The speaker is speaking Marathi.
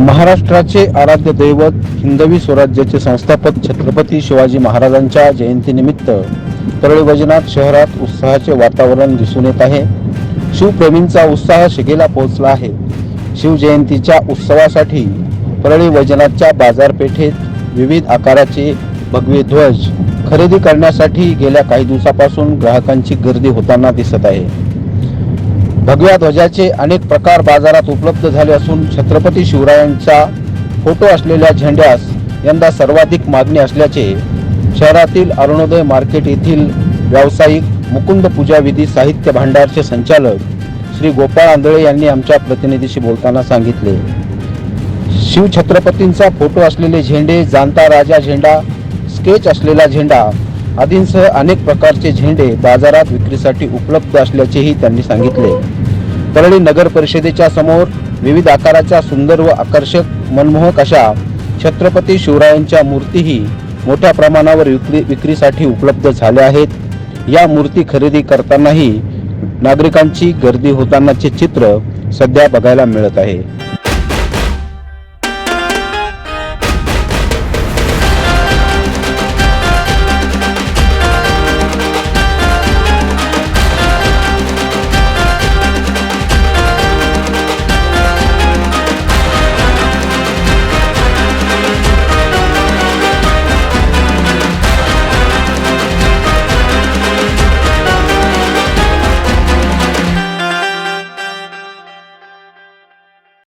महाराष्ट्राचे आराध्य दैवत हिंदवी स्वराज्याचे संस्थापक छत्रपती शिवाजी महाराजांच्या जयंतीनिमित्त परळी वैजनाथ शहरात उत्साहाचे वातावरण दिसून येत आहे. शिवप्रेमींचा उत्साह शिगेला पोहोचला आहे. शिवजयंतीच्या उत्सवासाठी परळी वैजनाथच्या बाजारपेठेत विविध आकाराचे भगवे ध्वज खरेदी करण्यासाठी गेल्या काही दिवसापासून ग्राहकांची गर्दी होताना दिसत आहे. भगव्या ध्वजाचे अनेक प्रकार बाजारात उपलब्ध झाले असून छत्रपती शिवरायांचा फोटो असलेल्या झेंड्यास यंदा सर्वाधिक मागणी असल्याचे शहरातील अरुणोदय मार्केट येथील व्यावसायिक मुकुंद पूजाविधी साहित्य भांडारचे संचालक श्री गोपाळ आंधळे यांनी आमच्या प्रतिनिधीशी बोलताना सांगितले. शिवछत्रपतींचा फोटो असलेले झेंडे जाणता राजा झेंडा स्केच असलेला झेंडा आदींसह अनेक प्रकारचे झेंडे बाजारात विक्रीसाठी उपलब्ध असल्याचेही त्यांनी सांगितले. परळी नगर परिषदेच्या समोर विविध आकाराच्या सुंदर व आकर्षक मनमोहक अशा छत्रपती शिवरायांच्या मूर्तीही मोठ्या प्रमाणावर विक्री विक्रीसाठी उपलब्ध झाल्या आहेत. या मूर्ती खरेदी करतानाही नागरिकांची गर्दी होतानाचे चित्र सध्या बघायला मिळत आहे.